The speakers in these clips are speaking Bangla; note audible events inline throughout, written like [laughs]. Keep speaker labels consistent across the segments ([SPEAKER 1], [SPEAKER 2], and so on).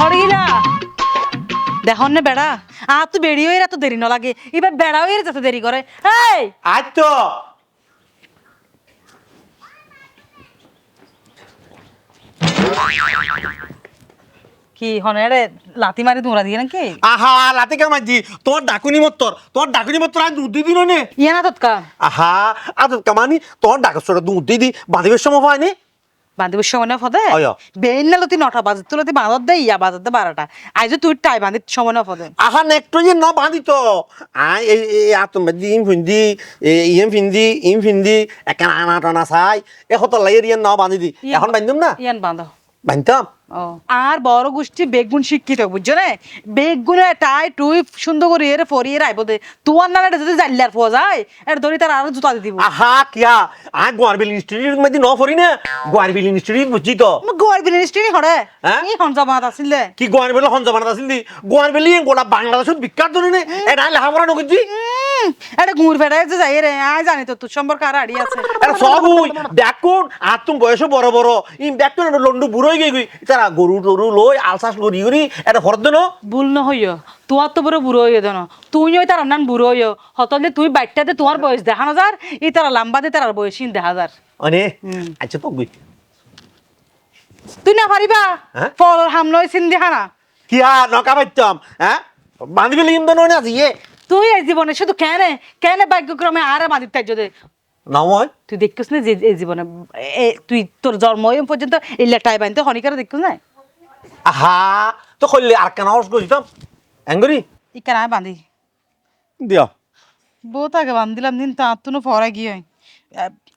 [SPEAKER 1] হরিলা দেখুন না বেড়া আর তো বেড়ি হয়ে এত দেরি ন লাগে এবার বেড়া হয়ে যেতে দেরি করে। এই!
[SPEAKER 2] আজ তো।
[SPEAKER 1] কি হনে লাতি মারি তোমরা দিয়ে নাকি?
[SPEAKER 2] আহা রাতে কেমন জি তোর ডাকুনি মত্তর। তোর ডাকুনি মত্তর আজ দুধ দিন নে।
[SPEAKER 1] ইয়ে না তৎকা
[SPEAKER 2] আহা আজ কামানি তোর ডাকছর দুধ দি বাঁধিবের সময় পায়নি
[SPEAKER 1] বান্ধবীর সময় না ফদে। বেইন না লতি নটা বাজে তুলতি বাঁধত দে ইয়া বাজত দে বারোটা। আজ তুই টাই বাঁধি সময় না ফদে।
[SPEAKER 2] আহা নেকটো যে ন বাঁধি তো আই এই আতম দি ইম ফিন্দি ইম ফিন্দি ইম ফিন্দি একান আনা টানা চাই। এ হত লাইয়ের ইয়ে ন বাঁধি দি। এখন বাঁধিম না?
[SPEAKER 1] ইয়ান বাঁধো
[SPEAKER 2] বাঁধতাম
[SPEAKER 1] ও আর বড় গোষ্ঠী বেগুন শিক্ষিত বুঝছ না? বেগুনে টাই টুই সুন্দর করে এর ফরিয়ে রাইব দে। তোমার না যদি জাল্লার ফো যায় এর ধরি তার আরও জুতা দিব।
[SPEAKER 2] আহা কিয়া? আই গোয়ারবিল ইনস্টিটিউট মধ্যে ন ফরি না? গোয়ারবিল ইনস্টিটিউট বুঝছি তো?
[SPEAKER 1] গোয়ার বিলিস্ট্রি হরে।
[SPEAKER 2] হ্যাঁ?
[SPEAKER 1] কি হন জমাত আসিলে
[SPEAKER 2] কি গোয়ারবিল হন জমানাত আছিল দি? গোয়ারবিল গোটা বাংলাদেশত বিখ্যাত ধরে নে। এটা লেখাপড়া
[SPEAKER 1] উম, এটা গুড় ফেটাই যে যাই রে। আই জানি তো তোর সম্পর্কে আর আড়ি আছে।
[SPEAKER 2] এটা সব দেখুন আর তুমি বয়স বড় বড়। ইম দেখুন লন্ডু বুড়ো হয়ে গই তারা গরু টরু লই আলসাস করি করি এটা দেন
[SPEAKER 1] ভুল ন তোমার তো বড় বুড়ো হইয় দেন তুই ওই তার নান বুড়ো হইয় হতলে তুই তোমার বয়স দেখানো যার তারা লাম্বা দে তার বয়স দেখা যার
[SPEAKER 2] অনে আচ্ছা তো
[SPEAKER 1] তুই না পারিবা? ফল হামলয় চিন্দি হানা
[SPEAKER 2] কি আর নকা পাইতাম হ্যাঁ বান্ধবী লিম দেন না
[SPEAKER 1] তুই এই জীবনে শুধু কেনে? কেনে ভাগ্যক্রমে আরে তাই যদি
[SPEAKER 2] নময়
[SPEAKER 1] তুই দেখিস না যে এই জীবনে এ তুই তোর জন্ম হইম পর্যন্ত এই লেটাই বানতে হনিকারে দেখিস না?
[SPEAKER 2] আহা তো কইলে আর কেন অস কইতাম এঙ্গরি
[SPEAKER 1] ইকার আমি বাঁধি।
[SPEAKER 2] দিও
[SPEAKER 1] বহুত আগে বান্ধিলাম দিন তা তুনো পরে গিয়ে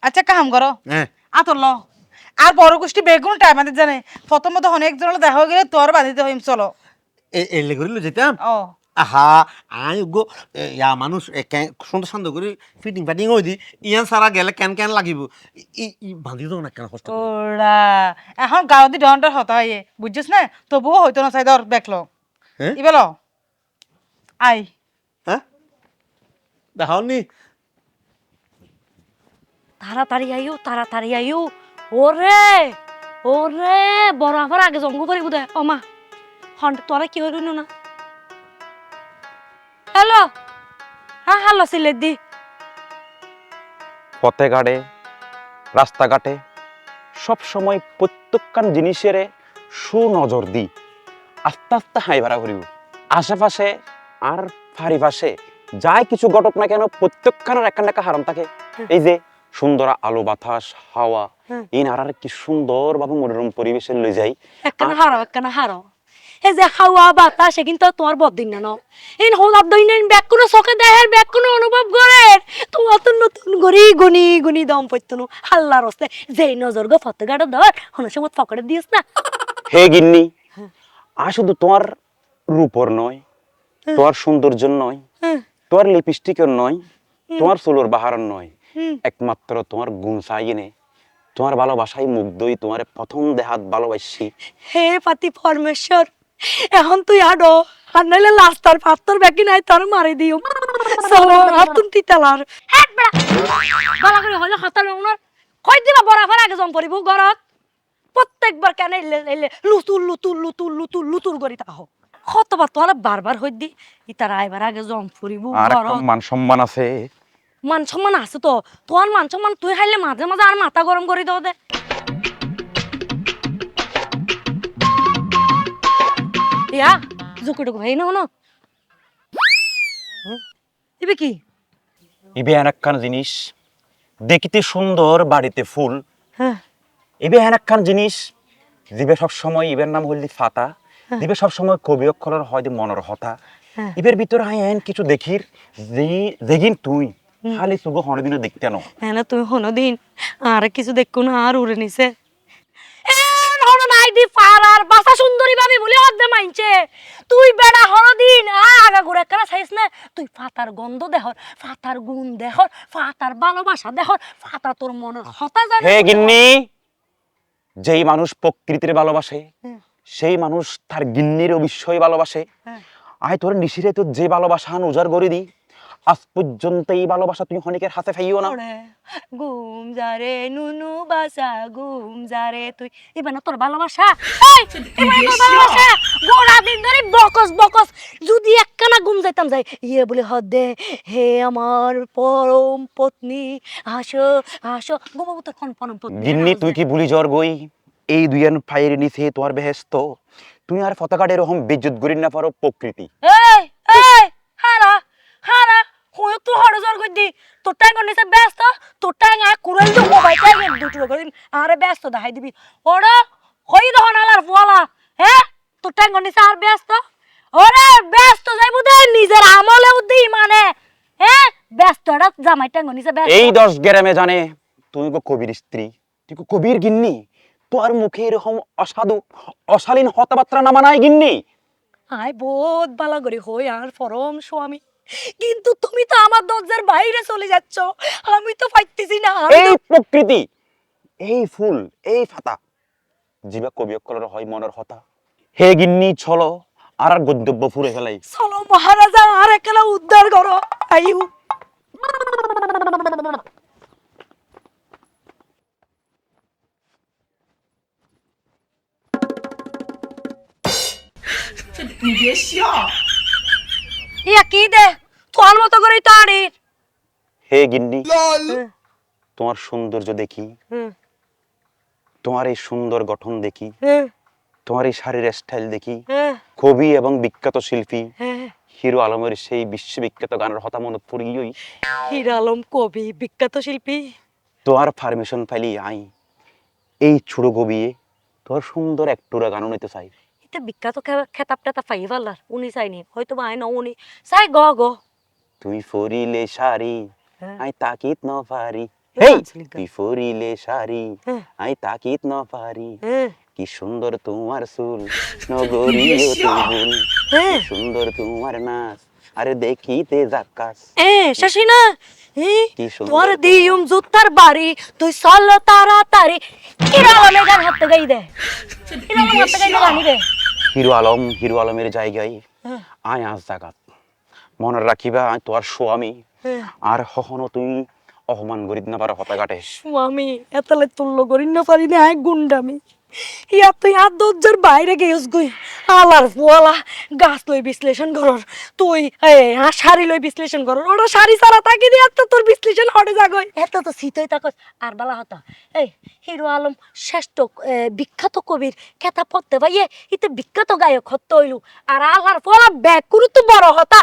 [SPEAKER 1] আচ্ছা কাম করো।
[SPEAKER 2] হ্যাঁ।
[SPEAKER 1] আতর ল আর বড় গোষ্ঠী বেগুন টাইম আমাদের জানে। প্রথমত অনেক জন দেখা হয়ে গেলে তোর বাঁধিতে হইম চলো।
[SPEAKER 2] এলে করিল যেতাম?
[SPEAKER 1] ও।
[SPEAKER 2] আহা আই গো ইয়া মানুষ সুন্দর সুন্দর করে ফিটিং ফাটিং হই দি ইয়ান সারা গেলে কেন কেন লাগিব ই ই বান্ধি দাও না কেন কষ্ট?
[SPEAKER 1] ওরা এখন গাঁও দি হতা হয়ে বুঝছিস না? তবুও হয়তো না চাই ধর দেখল ইবেলো আই।
[SPEAKER 2] হ্যাঁ দেখাও নি।
[SPEAKER 3] তাড়াতাড়ি আইও তাড়াতাড়ি আইও। ওরে ওরে বরাবর আগে জঙ্গ পারি বোধ ও মা হন তোরা কি হইল না? হ্যালো হ্যাঁ হ্যালো সিলেট। দি
[SPEAKER 4] পথে ঘাটে রাস্তাঘাটে সব সময় প্রত্যেকখান জিনিসের সুনজর দি আস্তে আস্তে হাই ভাড়া করিব। আশেপাশে আর পাশে যাই কিছু ঘটক না কেন প্রত্যেকখানের একটা একটা হারাম থাকে। এই যে সুন্দর আলো বাতাস হাওয়া। এই নারার কি সুন্দর ভাবে মনোরম পরিবেশে লই যাই।
[SPEAKER 3] একখানা হারো একখানা হারো এই যে হাওয়া বাতাসে কিন্তু তোমার বদিন না এই হোলাপ দইন ব্যাগ কোনো চোখে দেহের ব্যাগ কোনো অনুভব করে। তোমার তো নতুন গড়ি গুনি গুনি দম পড়তো হাল্লা রস্তে। যেই নজর গো ফতে গাড়ো ধর হনের সময় পকেটে দিস না।
[SPEAKER 4] হে গিন্নি আর শুধু তোমার রূপর নয় তোমার সৌন্দর্য নয়। তোমার লিপস্টিকের নয় তোমার চুলোর বাহার নয়। একমাত্র তোমার গুণ চাই এনে। তোমার ভালোবাসাই মুগ্ধই তোমার প্রথম দেহাত ভালোবাসি।
[SPEAKER 3] হে পাতি পরমেশ্বর এখন তুই আডো আর নাইলে লাস্তার পাত্তর ব্যাকি নাই তোর মারি দিও। চলো হাতুন তিতালার। হেট বেড়া! গলা করে হইলে হাতার ওনার কই দিলা বরাবর আগে জম পড়িব ঘরত প্রত্যেকবার কেন এলে এলে লুতুর লুতুর লুতুর লুতুর লুতুর করি তাহ। কতবার তোরা বারবার হই দি ইতার আইবার আগে জম ফুরিব
[SPEAKER 4] আর একটা মান সম্মান আছে।
[SPEAKER 3] মান সম্মান আছে তো তোর মান সম্মান তুই খাইলে মাঝে মাঝে আর মাথা গরম করে দাও দে। ইয়া জুকুটুকু ভাই না হনো ইবে কি?
[SPEAKER 4] ইবে একখান জিনিস দেখিতে সুন্দর বাড়িতে ফুল।
[SPEAKER 3] হ্যাঁ।
[SPEAKER 4] ইবে একখান জিনিস দিবে সব সময় ইবের নাম হইলি ফাতা দিবে সব সময় কবি অক্ষরের হয় মনের হতা।
[SPEAKER 3] হ্যাঁ।
[SPEAKER 4] ইবের ভিতরে হাই এন কিছু দেখির দেখিন তুই। খালি সুগো হরদিনও দেখতে নো
[SPEAKER 3] হ্যাঁ না তুমি হনো দিন আর কিছু দেখো না আর উড়ে নিছে। হনো নাই দি পারার বাসা সুন্দরী ভাবি বলে অর্ধে মাইনছে। তুই বেড়া আগা ঘুরে কেন না? তুই ফাতার গন্ধ দেহর ফাতার গুণ দেহর ফাতার ভালোবাসা দেহর ফাতা তোর মনের হতা জানে
[SPEAKER 4] হে গিন্নি যেই মানুষ প্রকৃতির ভালোবাসে সেই মানুষ তার গিন্নির অবশ্যই ভালোবাসে।
[SPEAKER 3] হ্যাঁ।
[SPEAKER 4] আয় তোর নিশিরে তো যে ভালোবাসা উজাড় করে দি আজ পর্যন্ত এই ভালোবাসা তুমি হনিকের হাতে ফাইও না।
[SPEAKER 3] ঘুম যারে নুনু বাসা ঘুম যারে তুই। এবার না তোর ভালোবাসা? এই, এবার তোর ভালোবাসা? গোড়া দিন ধরে বকস বকস। যদি একখানা ঘুম যাইতাম যাই ইয়ে বলে দে হে আমার পরম পত্নী আসো আসো। ঘুমাবো তো এখন পরম পত্নী
[SPEAKER 4] গিন্নি তুই কি ভুলি জ্বর গই এই দুইয়ান ফাইয়ের নিচে তোমার বেহেস্ত। তুই আর ফতাকাটে এরকম বিদ্যুৎ গড়ি না পারো প্রকৃতি।
[SPEAKER 3] এই হই তো হড় জোর কই দি তোর টাইম নিছে ব্যস্ত তোর টাইম আ কুরাল তো মোবাইল টাইম দুটো করে আরে ব্যস্ত দেখাই দিবি। ওড়া হই দহন আলার ফুয়ালা হ্যাঁ তোর টাইম নিছে আর ব্যস্ত? ওরে ব্যস্ত যাইবো দে নিজের আমলে উদ্দি মানে। হ্যাঁ ব্যস্ত এটা জামাই টাইম নিছে ব্যস্ত।
[SPEAKER 4] এই দশ গ্রামে জানে তুমি গো কবির স্ত্রী তুই গো কবির গিন্নি। তোর মুখে এরকম অসাধু অশালীন হতাবার্তা না মানায় গিন্নি?
[SPEAKER 3] আয় বহুত বালা করে হই আর পরম স্বামী। কিন্তু তুমি তো আমার দরজার বাইরে চলে যাচ্ছ। আমি তো পাইতেছি না।
[SPEAKER 4] এই প্রকৃতি এই ফুল এই ফাতা। জিবা কবি অকলের হয় মনের হতা। হে গিন্নি চলো আর আর গন্তব্য ফুরে ফেলাই।
[SPEAKER 3] চলো মহারাজা আর একলা উদ্ধার করো। আইউ ইয়া কি দে? তোর মতো করেই তো আড়ি
[SPEAKER 4] হে গিন্নি তোমার সৌন্দর্য দেখি। তোমার এই সুন্দর গঠন দেখি। তোমার এই শাড়ির স্টাইল দেখি। কবি এবং বিখ্যাত শিল্পী। হিরো আলমের সেই বিশ্ববিখ্যাত গানের হতা মনত পড়িই
[SPEAKER 3] হির আলম কবি বিখ্যাত শিল্পী।
[SPEAKER 4] তোমার পারমিশন পাইলি আই। এই ছোট গবিয়ে তোর সুন্দর একটুরা গান নিতে চাই।
[SPEAKER 3] এটা বিখ্যাত খেতাব টেতাব পাই উনি চাইনি হয়তো বা না উনি। চাই গ গ।
[SPEAKER 4] তুই ফরিলে শাড়ি
[SPEAKER 3] হ্যাঁ।
[SPEAKER 4] আই তাকিত ন পারি। তুই ফরিলে শাড়ি
[SPEAKER 3] হ্যাঁ।
[SPEAKER 4] আই তাকিত ন পারি।
[SPEAKER 3] হ্যাঁ।
[SPEAKER 4] কি সুন্দর তোমার চুল নগরীয় কি সুন্দর তোমার নাচ আরে দেখিতে জাক্কাস।
[SPEAKER 3] এ
[SPEAKER 4] কি সুন্দর
[SPEAKER 3] তোর দিয়ুম জুতার বাড়ি তুই চল তাড়াতাড়ি। কিরালামে গান হাতে গাই দে হাতে গাই দে গানি দে
[SPEAKER 4] হিরো আলম হিরো আলমের জায়গায়
[SPEAKER 3] হ্যাঁ।
[SPEAKER 4] আয় আজ জাগাত মনে রাখিবা তোর স্বামী
[SPEAKER 3] হ্যাঁ।
[SPEAKER 4] আর কখনো তুই অপমান করিত না পারো হতাঘাটে
[SPEAKER 3] স্বামী এতলে তুল্য করিন না পারি না এক গুন্ডামি ইয়া তুই আর দরজার বাইরে গেছ গই। আলার গাছ লই বিশ্লেষণ করর। তুই এ হ্যাঁ শাড়ি লই বিশ্লেষণ করর। ওটা শাড়ি তাকি দিয়ে তোর বিশ্লেষণ হটে যাগই। এত তো শীতই তাকস আর বালা হতা এই হিরো আলম শ্রেষ্ঠ বিখ্যাত কবির কেতা পড়তে পাইয়ে ইতে বিখ্যাত গায়ক হতে হইলু। আর আলার ফুয়ালা ব্যাগ করু তো বড় হতা।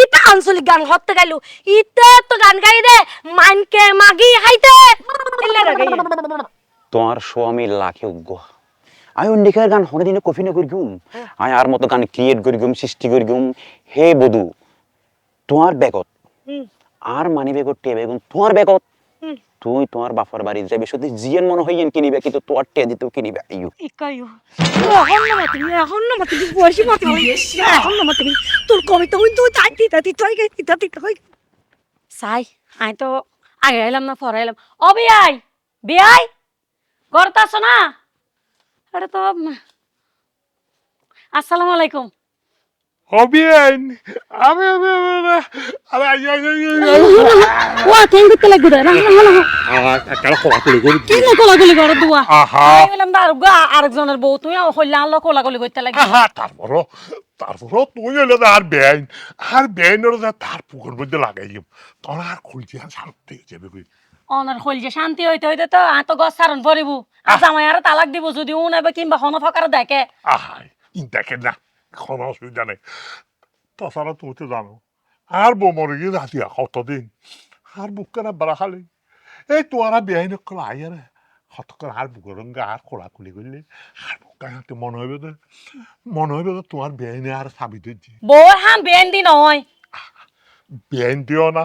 [SPEAKER 3] ইতে আঞ্চলিক গান হতে গাইলু। ইতে তো গান গাই দে মাইনকে মাগি হাইতে।
[SPEAKER 4] তোমার স্বামী লাখে উগ্র। আয় অন্যিকার গান হনে দিনে কফি না করি গুম আয় আর মতো গান ক্রিয়েট করি গুম সৃষ্টি করি গুম হে বধু তোমার বেগত
[SPEAKER 3] হুম।
[SPEAKER 4] আর মানি বেগত টে বেগুন তোমার বেগত তুই তোমার বাফার বাড়ি যাবে। শুধু জিয়ান মনে হইয়েন কিনিবে কিন্তু তোর টে দিতেও কিনিবে। আইয়ো
[SPEAKER 3] ইকাইও এখন না মাতি এখন না মাতি বয়সী মাতি এখন না মাতি তোর কবিতা হইতো তাই তিতা তিতা গাই তিতা তিতা হই সাই আই তো আগে আইলাম না পরে আইলাম। ও বিয়াই বিয়াই করতে আসো না? আরে তো আসসালামু আলাইকুম।
[SPEAKER 5] Hobien! আমি আমি আমি আই আই আই
[SPEAKER 3] ওয়া কেন করতে লাগবে না না
[SPEAKER 5] কারা খোলা করে
[SPEAKER 3] কি না কোলাগুলি করে দুয়া?
[SPEAKER 5] আহা।
[SPEAKER 3] আমি বললাম আর গা আরেকজনের বউ তুমি হইলা আল্লাহ কোলাগুলি করতে লাগবে
[SPEAKER 5] আহা তারপরও তারপরও তুই আর বেআইন আর বেআইনের তার পুকুর মধ্যে লাগাইম তোর আর খুলছি আর শান্তি যাবে
[SPEAKER 3] অনার হইল যে শান্তি হইতে হইতে তো আত গছ সারণ পরিব আর জামাই আর তালাক দিব যদি উ নেবে কিংবা হন ফকার দেখে।
[SPEAKER 5] আহাই দেখেন না কোনো অসুবিধা নেই। তাছাড়া তুমি তো জানো আর বউ মরে গিয়ে রাতিয়া কতদিন? আর বুক কেনা বেড়া খালি? এই তোরা বেআইন কলা আইয়ারে হত করে আর রঙে আর খোলা খুলি করলে? আর বুক কানাতে মনে হইবে যে মনে হইবে যে তোমার বেআইনে আর সাবি দিচ্ছি
[SPEAKER 3] বউ হাম বেন দি নয়।
[SPEAKER 5] বেন দিও না।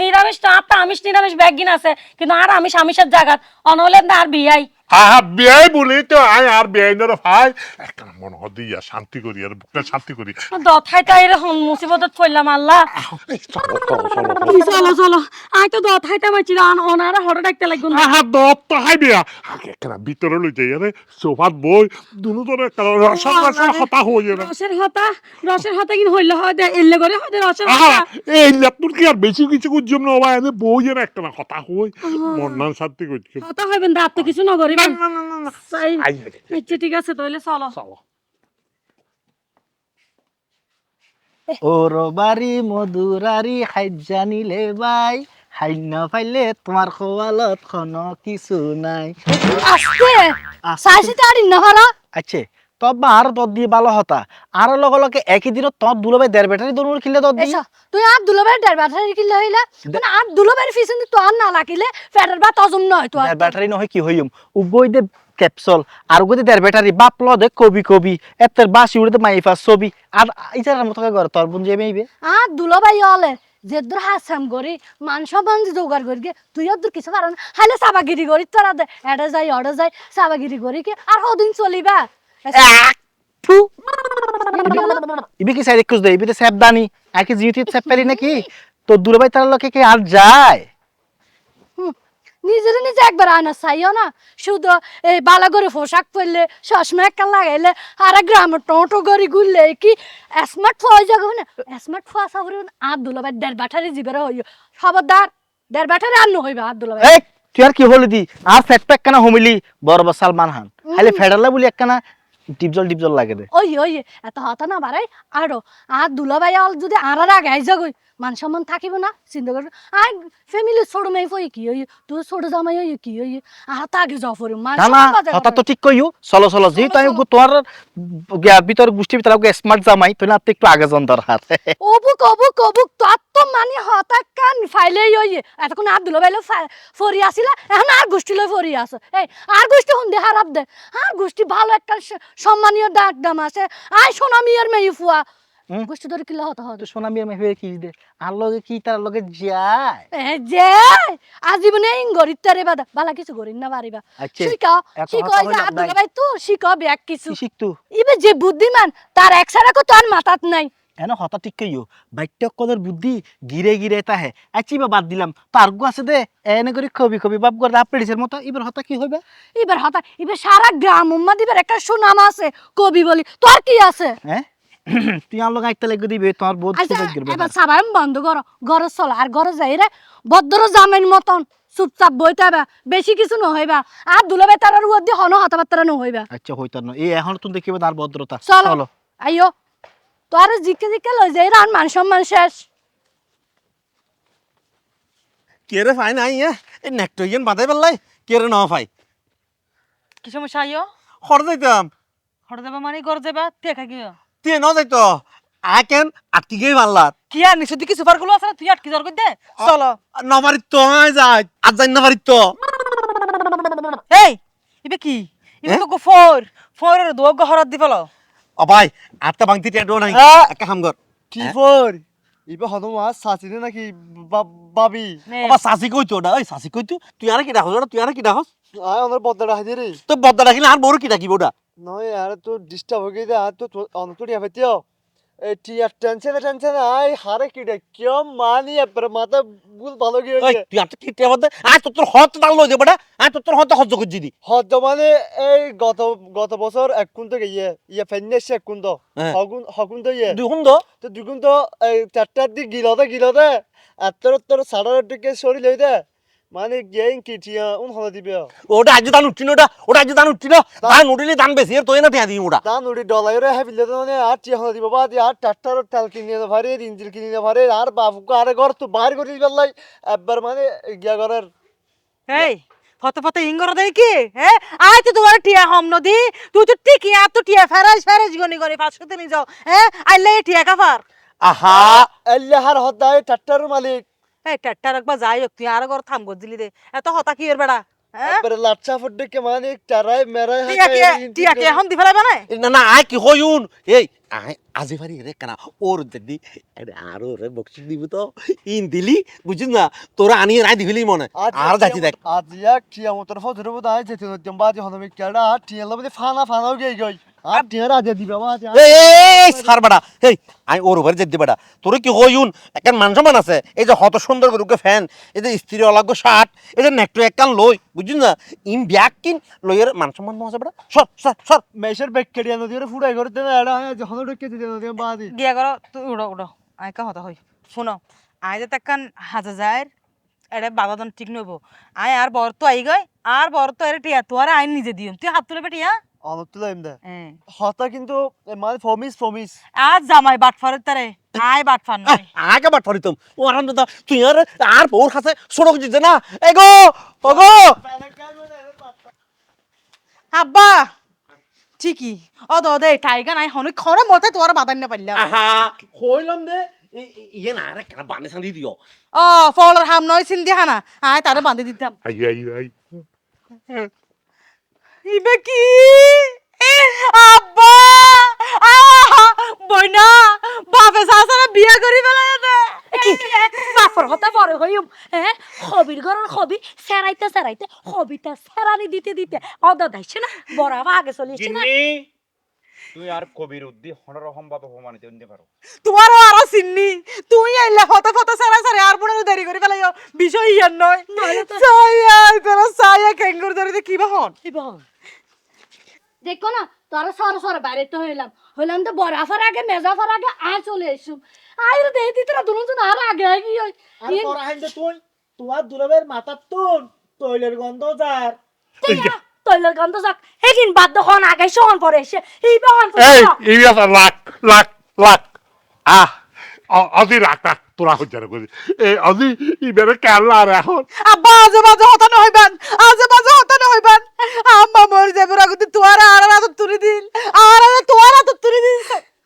[SPEAKER 5] নিরামিষ
[SPEAKER 3] তো তো আমিষ, নিরামিষ ব্যাগিন আছে, কিন্তু আর আমিষ আমিষের জায়গা। অনহলে না আর বিয়াই
[SPEAKER 5] আহা বিয়াই বলি তো আয় আর বিয়াই ভাই। একটা মন দিয়া শান্তি করি আর বুকটা শান্তি করি।
[SPEAKER 6] দথাই তাই এরকম মুসিবতত পড়লাম আল্লাহ
[SPEAKER 5] চলো
[SPEAKER 6] আই তো দথাইতে মাইছি না ওনারা হঠাৎ ডাকতে লাগবে না
[SPEAKER 5] আহা দত তো হাই বিয়া। আগে একটা ভিতরে লই যাই আরে সোফাত বই দুনো ধরে একটা রসন রসন হতা না
[SPEAKER 6] রসের হতা রসের হতা কিন হইলে হয় দে এলে করে হয় দে রসের হতা।
[SPEAKER 5] এই ল্যাপটপ কি আর বেশি কিছু কুজম না বই এনে একটা না হতা হই মন শান্তি করছি
[SPEAKER 6] হতা হইবেন রাত তো কিছু
[SPEAKER 5] না
[SPEAKER 6] আচ্ছা ঠিক আছে তাহলে চলো।
[SPEAKER 5] চলো।
[SPEAKER 7] ওর বাড়ি মধুরারি হাইজা নিলে বাই হাইন্য পাইলে তোমার খোয়ালত কোনো কিছু নাই।
[SPEAKER 6] আস্তে
[SPEAKER 7] আস্তে।
[SPEAKER 6] তাড়ি না হারা
[SPEAKER 7] আচ্ছা তব বা আর দর দিয়ে ভালো হতা। আর লগে লগে একই দিনত তত দুলবে দেড় ব্যাটারি দৌড় খিলে দর দি
[SPEAKER 6] তুই আর দুলোবের ডের ব্যাটারি কিলে হইলা মানে আর দুলোবের ফিসন তো আর না লাগিলে ফেডার বা তজম নয় তো
[SPEAKER 7] দেড় ব্যাটারি নহয় কি হইম? উবই দে ক্যাপসুল আর উগদি দেড় ব্যাটারি বাপ ল দে কবি কবি এতের বাসি উড়ে মাইফা ছবি। আর ইজার মতো করে তোর বোন যে মেইবে?
[SPEAKER 6] আর দুলোবাই হলে যে দূর হাসাম করি মান সম্মান জোগাড় করি তুই কিছু পারন হালে সাবাগিরি করি তোরা দে এডে যাই অডে যাই সাবাগিরি করি কি আর হদিন চলিবা।
[SPEAKER 7] ফু [laughs] ইবি কি সাইড একুশ দে ইবি তো স্যাপ দানি। আকি জিউতি [laughs] স্যাপ পেলি নাকি? তো দূরবাই তার লগে কি আর যায়?
[SPEAKER 6] নিজের নিজে একবার আনা চাইও না। শুধু এই বালা করে পোশাক পরলে চশমা একটা লাগাইলে আর গ্রামে টোটো গড়ি ঘুরলে কি? স্মার্ট ফোয়া যাবে না? স্মার্ট ফোয়া সাবরে আর দেড় বাঠারি জিবের হইও। খবরদার দেড় বাঠারি আর আর দুলাবাই
[SPEAKER 7] তুই আর কি হলি দি? আর ফেট প্যাক কেনা হমিলি বড় বা সালমান খান। খালি ফেডারলা বলি একখানা ডিপজল টিপজল লাগে দে।
[SPEAKER 6] ওই ওই এত হতা না বাড়াই। আরও আর দুলাভাই যদি আর আর আগে আইসা গই মান সম্মান থাকিব না চিন্তা করবে আর ফ্যামিলি ছোট মেয়ে ফই কি হই তুই ছোট জামাই হই কি হই আর তা আগে যাও ফরি মান
[SPEAKER 7] হঠাৎ তো। ঠিক কইও চলো চলো আমি
[SPEAKER 6] চলো।
[SPEAKER 7] তোমার ভিতর গোষ্ঠী ভিতর স্মার্ট জামাই তো না একটু আগে জন দরকার
[SPEAKER 6] অবুক অবুক অবুক তোর তো মানে হতা কান ফাইলে হই এতক্ষণ আর দুলাভাই লো ফরি আসিলা এখন আর গোষ্ঠী লই ফরি আস এই আর গোষ্ঠী হুন দে হারাপ দে আর গোষ্ঠী ভালো একটা সম্মানীয় ডাক দাম আছে আয় সোনা মিয়ার মেয়ে ফুয়া। গোষ্ঠী ধরে কিলা হতা হতা
[SPEAKER 7] সোনা মেয়ে কি দে আর লগে কি তার লগে যায়?
[SPEAKER 6] এ যে আজীবনে গরিব তারে বাদা। বালা কিছু না পারিবা
[SPEAKER 7] আচ্ছা
[SPEAKER 6] যে আব্দুল ভাই তো শিকাও ব্যাক কিছু।
[SPEAKER 7] কি শিখতু?
[SPEAKER 6] ইবে যে বুদ্ধিমান তার এক সারা কো তার মাথাত নাই।
[SPEAKER 7] এন হতা ঠিক কইও। বুদ্ধি গিরে গিরে তাহে আচ্ছি বা বাদ দিলাম। তার গু আছে দে এনে করি কবি কবি বাপ করে আপড়িসের মতো এবার হতা কি হবে
[SPEAKER 6] এবার হতা এবার সারা গ্রাম উম্মা দিবার একটা সুনাম আছে কবি বলি। তোর কি আছে?
[SPEAKER 7] হ্যাঁ [clears throat] তুই দিবে তোমার বহুত
[SPEAKER 6] আচ্ছা
[SPEAKER 7] সুযোগ
[SPEAKER 6] এবার বন্ধ করো ঘরে চলো আর ঘরে যাই রে। জামের মতন চুপচাপ বইতে বেশি কিছু নহইবা। আর দুলাবে তার আর উদ্দি হন হতাবার্তা নহইবা।
[SPEAKER 7] আচ্ছা হইতো না। এই এখন তুমি দেখিবে তার ভদ্রতা।
[SPEAKER 6] চলো। আইও তোর জিকে জিকে লই যাই রান মান সম্মান শেষ।
[SPEAKER 2] কে রে ফাই নাই এ? এই নেকটো ইয়েন বাঁধাই পেলাই কে রে ন ফাই?
[SPEAKER 1] কি সমস্যা আইও
[SPEAKER 2] খর যাইতাম।
[SPEAKER 1] হঠাৎ যাবা মানে ঘর যাবা টেকা
[SPEAKER 2] তুই ন যাইতো আ কেন? আটকি গেই মারলাত
[SPEAKER 1] কি আর নিশ্চয় কি সুপারগুলো আছে তুই আটকে যাওয়ার দে। চলো।
[SPEAKER 2] নবারিত তো যাই। আর যাই নবারিত তো।
[SPEAKER 1] এই ইবে কি? ইবে তো ফোর ফোরের দো গহরাত দি ফেলো
[SPEAKER 2] ও ভাই আটটা বাংতি টেটো নাই! একটা কাম কর
[SPEAKER 8] কি ফর ইবে হদম সাচিনে নাকি বা- বাবি?
[SPEAKER 1] নে।
[SPEAKER 2] আবার সাসি কইতো ওটা ওই সাসি কইতো তুই আর কি ডাকছ তুই আর কি ডাকছ
[SPEAKER 8] আয় ওনার বদলা রাখি রে।
[SPEAKER 2] তো বদ্দা ডাকিলে আর বড় কি ডাকিব ওটা?
[SPEAKER 8] নয় আর তো ডিস্টার্ব হয়ে গেছে আর তো অনেক তো টিয়া ফেতিও এই টিয়া টেনশনে টেনশনে আয় হারে কি রে কেউ মানি এবার মাথা বুল ভালো গিয়ে
[SPEAKER 2] ওই তুই আর কি টিয়া বদ্দা আর তোর তোর হত ডাল লই দেবটা আর তোর তোর হত সহ্য করছি দি।
[SPEAKER 8] হদ মানে এই গত গত বছর এক কুন্ত গিয়ে ইয়ে ফেন্নেস এক কুন্ত
[SPEAKER 2] হ্যাঁ।
[SPEAKER 8] হগুন হগুন তো ইয়ে।
[SPEAKER 2] দুই হুন দো
[SPEAKER 8] তো দুগুন তো এই চারটার দিক গিলতে গিলতে আর তোর তোর সাড়ে দিকে সরি লই দে। মানে গেইন কি টিয়া উন হলে দিবে
[SPEAKER 2] ওটা আজ দান উঠছিল ওটা ওটা আজ দান উঠছিল দান উঠিলে দান বেশি তুই না টিয়া দিই ওটা।
[SPEAKER 8] দান উড়ি ডলাইরে হ্যাপিলে তো মানে আর টিয়া হলে দিব। বা দিয়ে আর ট্রাক্টর তেল কিনে না পারে ইঞ্জিল কিনে না পারে আর বাবুকে আরে ঘর তো বাইর করে দিবার একবার মানে গিয়া ঘরের
[SPEAKER 1] এই ফতে ফতে ইঙ্গর দেই কি? হ্যাঁ আয় তো তোমার টিয়া হম নদী। তুই তো ঠিক আর তো টিয়া ফেরাইস ফেরাইস গনি গনি পাঁচশো তিনি যাও হ্যাঁ আইলে টিয়া কাফার।
[SPEAKER 2] আহা!
[SPEAKER 8] আল্লাহার হদায় ট্রাক্টরের মালিক।
[SPEAKER 1] এই টাট্টার একবার যাই হোক তুই আর ঘর থাম গো দিলি দে। এত হতা কি এর বেড়া?
[SPEAKER 8] একবারে লাচ্ছা ফুটে মানে টারাই মেরাই
[SPEAKER 1] কি টিয়া কি এখন দি ফেলাইবা না?
[SPEAKER 2] না না আয় কি হইউন এই আয় আজি পারি রে কেনা ওর দিদি আরে আরও রে বকশি দিব তো। ইন দিলি বুঝিস না তোরা আনিয়ে নাই দিবিলি মনে। আর যাচ্ছি দেখ।
[SPEAKER 8] আজ এক টিয়া মতন ফজর বোধ হয় যেতে নতুন বাজি হলো কেডা টিয়া লবদি ফানা ফানাও গই গই। আর দিবা বাজি
[SPEAKER 2] এই সার বেটা। এই আই ওর উপরে যেতে বেটা। তোর কি হইউন? একখান মান সম্মান আছে। এই যে হত সুন্দর গরুকে ফ্যান এই যে স্ত্রী অলাগ্য শার্ট এই যে নেকটো একখান লই না? ব্যাগ কিন লইয়ের মান সম্মান আছে বেটা? সর সর সর।
[SPEAKER 8] মেশের বেক কেডিয়া নদী ফুড়াই হয় যখন ঢুকে দিতে নদী বাজি
[SPEAKER 1] গিয়া করো তুই উড়ো উড়ো। আয় কা হতা হই। শুনো আয় যে তাকান হাজা যায় এটা বাবাদন ঠিক নইব। আয় আর বর তো আই গই আর বর তো এর টিয়া তো আর আইন নিজে দিও তুই হাত তুলে বেটিয়া
[SPEAKER 8] দে
[SPEAKER 1] হ্যাঁ
[SPEAKER 8] হতা কিন্তু মানে ফমিস ফমিস
[SPEAKER 1] আজ জামাই বাটফারের তারে আয় বাটফার নয়।
[SPEAKER 2] আগে বাট পারিতম ও আরাম দাদা তুই আর আর বউর কাছে সড়ক দিতে না। এগো ওগো
[SPEAKER 1] আব্বা ঠিকই। ও দো দে টাইগা নাই হনুক খরে মতে তোর বাদান না পারলাম
[SPEAKER 2] আহা কইলাম দে। ইয়ে না রে কেন বানে সান্দি দিও?
[SPEAKER 1] ও ফলর হাম নয় সিন্ধি হানা। আয় তারে বাঁধি দিতাম।
[SPEAKER 5] আই আই আই।
[SPEAKER 1] ইবে কি? আব্বা! আহা! বইনা বাপে সাসারে বিয়া করি ফেলায় দে
[SPEAKER 3] বাপর হতে পরে হইম হ্যাঁ হবির ঘরের হবি সেরাইতে সেরাইতে হবিটা সেরানি দিতে দিতে। অদা দাইছে না? বড় আবার আগে চলিয়েছে না?
[SPEAKER 4] তুই আর কবির উদ্দি হনর সম্ভাবে অপমানিত হতে পারো
[SPEAKER 1] তোমারও আরও চিন্নি। তুই আইলে ফটো ফটো সারে দেরি করে ফেলাই বিষয় ইয়ার নয়। সাইয়া তোরা সাইয়া ক্যাঙ্গুর ধরে কি বাহন?
[SPEAKER 3] দেখো না তোরা সর সর বাইরে তো হইলাম। হইলাম তো বড় আফার আগে মেজাফার আগে আয় চলে এসুম আয় রে দেই দিতরা দুজন আর আগে আগে
[SPEAKER 7] আর তোরা হাইন্দে তুই তোমার দুলাবের মাথার তুন তৈলের গন্ধ যার।
[SPEAKER 3] তৈলের গন্ধ যাক। এদিন বাদ দখন আগে সহন পরে এসে। এই বহন
[SPEAKER 5] এই এই লাখ লাখ লাখ। আহ। আজি রাখ তোরা হচ্ছে না করি এই আজি ইবেরে কেলা আর এখন
[SPEAKER 1] আব্বা আজে বাজে হতানো হইবেন আজে বাজে হতানো হইবেন আম্মা মর যাবে রাগুতি তোয়ার আর আর তুলি দিল আর আর তোয়ার আর তুলি দিল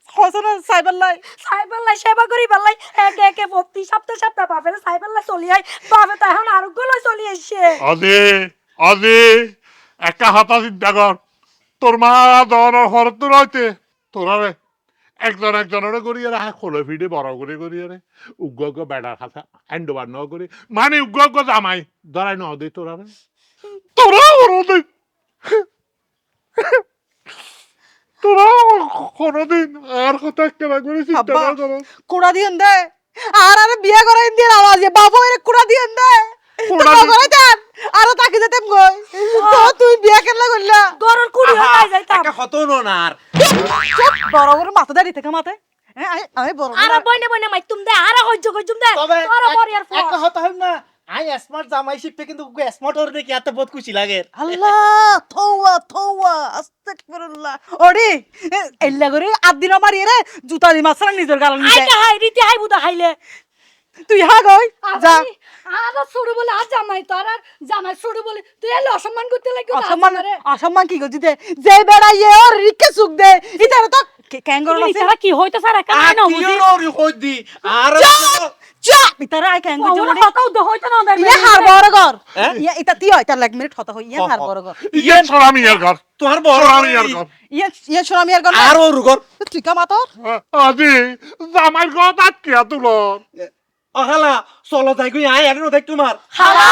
[SPEAKER 1] হসনা সাইবার লাই
[SPEAKER 3] সাইবেল্লাই সেবা করি বেল্লাই একে একে প্রতি সপ্তাহ সপ্তাহ বাপের সাইবেল্লাই চলি আই। বাপে তো এখন আরোগ্য লয় চলি এসছে
[SPEAKER 5] আজি আজি একা হাতা চিন্তা কর তোর মা দনের হরত রইতে তোরা রে একজন একজনের করিয়ে রে খোলো ফিডে বড় করে করিয়ে রে উগ্র উগ্র বেড়ার খাতা হ্যান্ড বার ন করি মানে উগ্র উগ্র জামাই ধরাই ন দে তোরা রে তোরা দে তোরা কোনোদিন আর কথা কেনা করে চিন্তা করো
[SPEAKER 1] কুড়া দিয়েন দে। আর আর বিয়া করাই দিয়ে আওয়াজ বাবু এর কুড়া দিয়েন দে। দেন আরও তাকি যেতেম গই তো তুই বিয়া কেনলা করলা?
[SPEAKER 3] গরুর কুড়ি হয়ে যাইতাম।
[SPEAKER 2] একা হতো না আর
[SPEAKER 1] বড় বড় মাথা দাঁড়ি থেকে হ্যাঁ, আমি- বড়
[SPEAKER 3] আর বইনে বইনে মাই তুম দে আর হজ্জ কইজুম দে।
[SPEAKER 7] তবে
[SPEAKER 3] তোরা বড়
[SPEAKER 7] কথা হইম না। আই স্মার্ট জামাই শিখতে কিন্তু স্মার্ট ওর দেখি এত বহুত খুশি লাগে।
[SPEAKER 1] আল্লাহ থৌয়া থৌয়া আস্তাগফিরুল্লাহ। ওরে এল্লা করে আদিন মারি রে জুতা দি মাছরা নিজের গাল নিজে
[SPEAKER 3] আইতে হাই রীতি হাই বুদা হাইলে।
[SPEAKER 1] তুই হা গই যা।
[SPEAKER 3] আর শুরু বলে আর জামাই তোর আর জামাই শুরু বলে তুই এলে অসম্মান করতে লাগি
[SPEAKER 1] অসম্মান অসম্মান কি করছিস যে বেড়া ইয়ে ওর রিকে সুখ দে। ইতারে তো ক্যাঙ্গর আছে?
[SPEAKER 3] তারা কি হইতো একা
[SPEAKER 2] আর
[SPEAKER 3] না
[SPEAKER 2] কি
[SPEAKER 3] বুঝি?
[SPEAKER 2] হলো কই দি। আর
[SPEAKER 1] চা ইতারে আই ক্যাঙ্গর জোরে
[SPEAKER 3] হতাও দে হইতো না
[SPEAKER 1] ইয়ে হার বড় ঘর।
[SPEAKER 2] হ্যাঁ?
[SPEAKER 1] ইয়ে ইতা তুই লাগ মিনিট হতা হই ইয়ে হার বড় ঘর।
[SPEAKER 5] ইয়ে সরামি আর ঘর।
[SPEAKER 2] তোমার বড়
[SPEAKER 5] সরামি আর ঘর।
[SPEAKER 1] ইয়ে ইয়ে শোনামি আর ঘর
[SPEAKER 2] আর ওর ঘর।
[SPEAKER 1] তুই কা
[SPEAKER 5] আজি জামাইর কথা কিয়া তুলো
[SPEAKER 2] অহালা চলো যাই গই আয় আর দেখ তোমার।
[SPEAKER 3] হালা